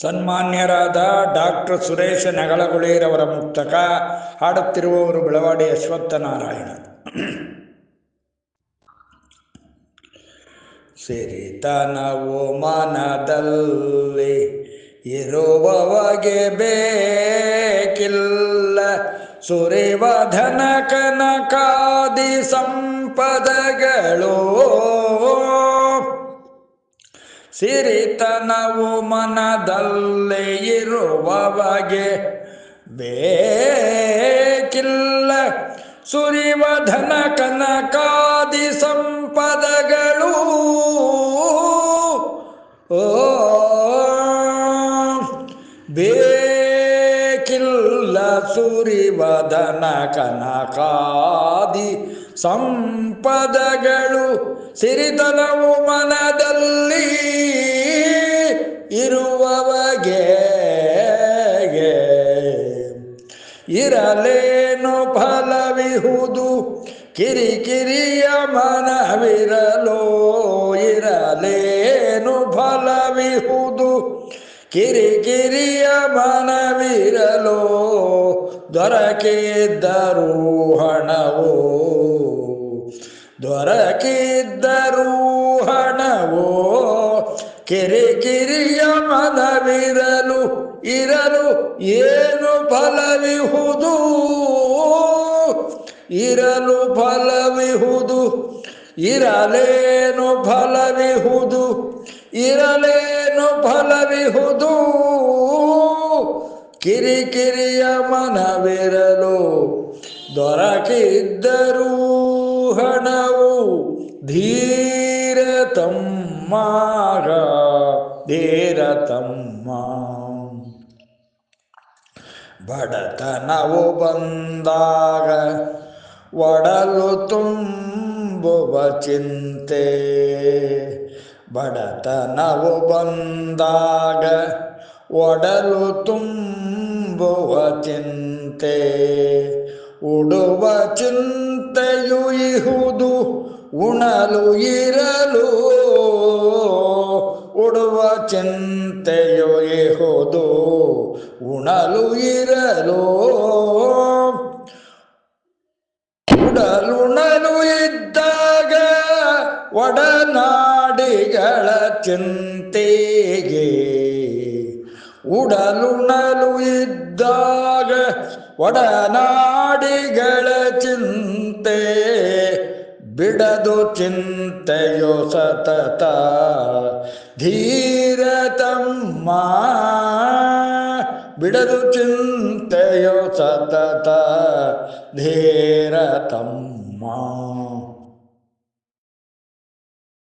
ಸನ್ಮಾನ್ಯರಾದ doctor Suresh ನಗಳಗುಳೇರವರ ಮುಕ್ತಕ ಹಾಡುತ್ತಿರುವವರು ಬೆಳವಾಡಿ ಅಶ್ವತ್ಥನಾರಾಯಣ ಸಿರಿತನವು ಮನದಲ್ಲಿ ಇರುವವಗೆ ಬೇಕಿಲ್ಲ. ಸುರಿವಧನ ಕನಕಾದಿ ಸಂಪದಗಳು ಸಿರಿತನವು ಮನದಲ್ಲೇ ಇರುವವಗೆ ಬೇಕಿಲ್ಲ. ಸುರಿವಧನ ಕನಕಾದಿ ಸಂಪದಗಳು. ಓ ಬೇಕಿಲ್ಲ ಸುರಿವಧನ ಕನಕಾದಿ ಸಂಪದಗಳು ಸಿರಿತನವು ಮನದಲ್ಲಿ ಇರುವವಗೆ ಇರಲೇನು ಫಲವಿಹುದು? ಕಿರಿಕಿರಿಯ ಮನವಿರಲೋ? ಇರಲೇನು ಫಲವಿಹುದು? ಕಿರಿಕಿರಿಯ ಮನವಿರಲೋ? ದೊರಕಿದ್ದರೂ ಹಣವೋ ದೊರಕಿದ್ದರೂ ಹಣವೋ? ಕಿರಿಕಿರಿಯ ಮನವಿರಲು, ಇರಲು ಏನು ಫಲವಿಹುದು? ಇರಲು ಫಲವಿಹುದು, ಇರಲೇನು ಫಲವಿಹುದು ಇರಲೇನು ಫಲವಿಹುದು? ಕಿರಿಕಿರಿಯ ಮನವಿರಲು ದೊರಕಿದ್ದರೂ ಹಣವು ಧೀರ ತಮ್ಮ ಧೀರ ತಮ್ಮ ಬಡತನವು ಬಂದಾಗ ಒಡಲು ತುಂಬುವ ಚಿಂತೆ. ಬಡತನವು ಬಂದಾಗ ಒಡಲು ತುಂಬುವ ಚಿಂತೆ. ಉಡುವ ಚಿಂತೆಯು ಇಹುದು, ಉಣಲು ಇರಲು. ಉಡುವ ಚಿಂತೆಯು ಇಹುದು, ಉಣಲು ಇರಲು. ಉಡಲುಣಲು ಇದ್ದಾಗ ಒಡನಾಡಿಗಳ ಚಿಂತೆಗೆ. ಉಡಲುಣಲು ಇದ್ದಾಗ ಒಡನಾಡಿಗಳ ಬಿಡದು ಚಿಂತೆಯು ಸತತ. ಧೀರ ತಮ್ಮ ಬಿಡದು ಚಿಂತೆಯು ಸತತ. ಧೀರ ತಮ್ಮ